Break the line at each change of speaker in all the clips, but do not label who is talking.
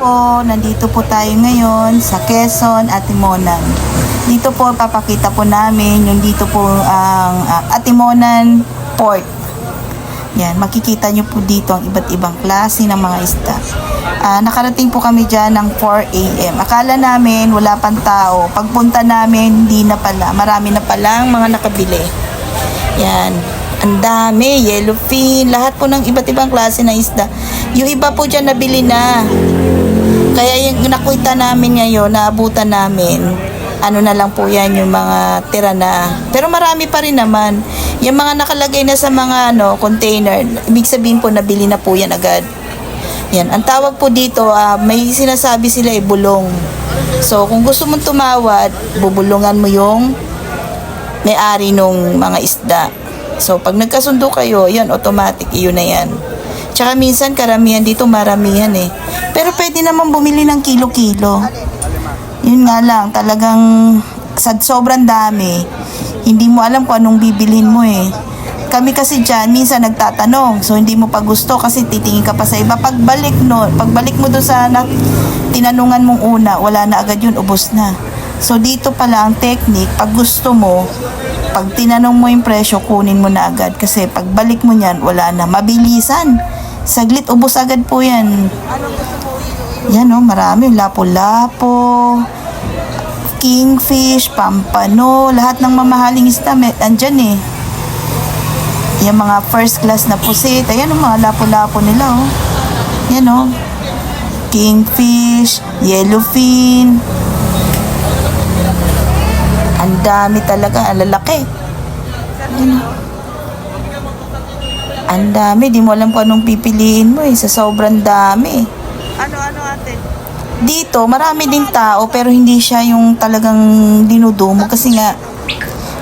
po, nandito po tayo ngayon sa Quezon, Atimonan. Dito po papakita po namin yung dito po ang ah, Atimonan Port. Yan, makikita nyo po dito ang iba't ibang klase ng mga isda. Ah, nakarating po kami dyan ng 4 a.m. Akala namin wala pang tao. Pagpunta namin, hindi na pala. Marami na palang mga nakabili. Yan. Ang dami, yellowfin, lahat po ng iba't ibang klase ng isda. Yung iba po dyan nabili na. Kaya yung nakuita namin ngayon, naabutan namin, ano na lang po yan, yung mga tira na. Pero marami pa rin naman. Yung mga nakalagay na sa mga ano, container, ibig sabihin po nabili na po yan agad. Yan, ang tawag po dito, ah, may sinasabi sila eh, bulong. So, kung gusto mong tumawad, bubulungan mo yung may-ari nung mga isda. So, pag nagkasundo kayo, yan, automatic, yun na yan. Tsaka minsan, karamihan dito, maramihan eh. Pwede naman bumili ng kilo-kilo. Yun nga lang, talagang sa sobrang dami, hindi mo alam kung anong bibilhin mo eh. Kami kasi dyan, minsan nagtatanong. So, hindi mo pa gusto kasi titingin ka pa sa iba. Pagbalik no, pagbalik mo doon sa na, tinanungan mong una, wala na agad yun, ubos na. So, dito pala ang technique, pag gusto mo, pag tinanong mo yung presyo, kunin mo na agad. Kasi pagbalik mo niyan, wala na. Mabilisan. Saglit, ubos agad po yan. Yan oh, marami. Lapo-lapo, kingfish, pampano, lahat ng mamahaling isda, andyan eh. Yung mga first class na pusit. Ayan oh, mga lapo-lapo nila oh. Yan oh. Kingfish, yellowfin. Ang dami talaga, ang lalaki. Yan oh. Ang dami, di mo alam kung anong pipiliin mo eh, sa sobrang dami.
Ano-ano ate?
Dito, marami din tao pero hindi siya yung talagang dinudumo kasi nga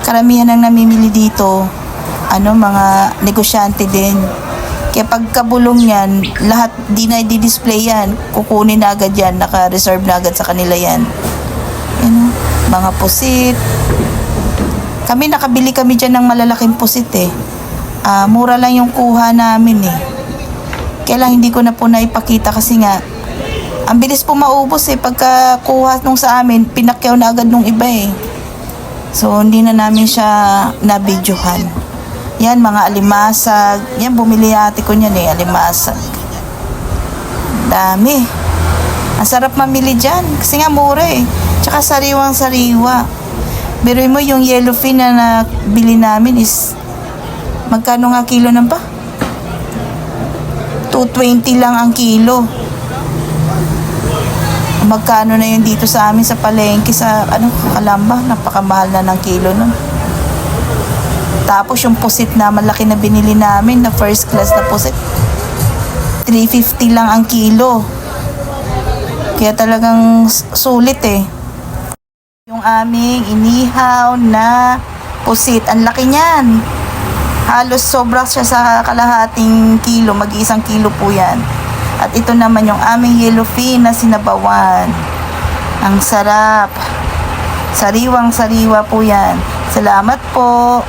karamihan ng namimili dito ano mga negosyante din. Kaya pagkabulong yan, lahat di na i-display yan. Kukunin na agad yan, naka-reserve na agad sa kanila yan. Yan o, mga pusit. Kami nakabili kami dyan ng malalaking pusit eh. Ah, mura lang yung kuha namin eh. Kaya lang hindi ko na po naipakita kasi nga ang bilis po maubos eh. Pagka kuha nung sa amin, pinakyaw na agad nung iba eh. So, hindi na namin siya nabidyohan. Yan, mga alimasag. Yan, bumili ate ko niyan eh, alimasag. Dami. Ang sarap mamili dyan. Kasi nga mura eh. Tsaka sariwang sariwa. Pero mo yung yellowfin na nabili namin is magkano nga kilo ng pa? 220 lang ang kilo. Magkano na yun dito sa amin sa palengke sa ano Kalamba? Napakamahal na ng kilo nun. Tapos yung pusit na malaki na binili namin na first class na pusit 350 lang ang kilo. Kaya talagang sulit eh. Yung aming inihaw na pusit ang laki niyan halos sobra siya sa kalahating kilo mag-iisang kilo po yan at ito naman yung aming yellowfin na sinabawan. Ang sarap. Sariwang sariwa po yan. Salamat po.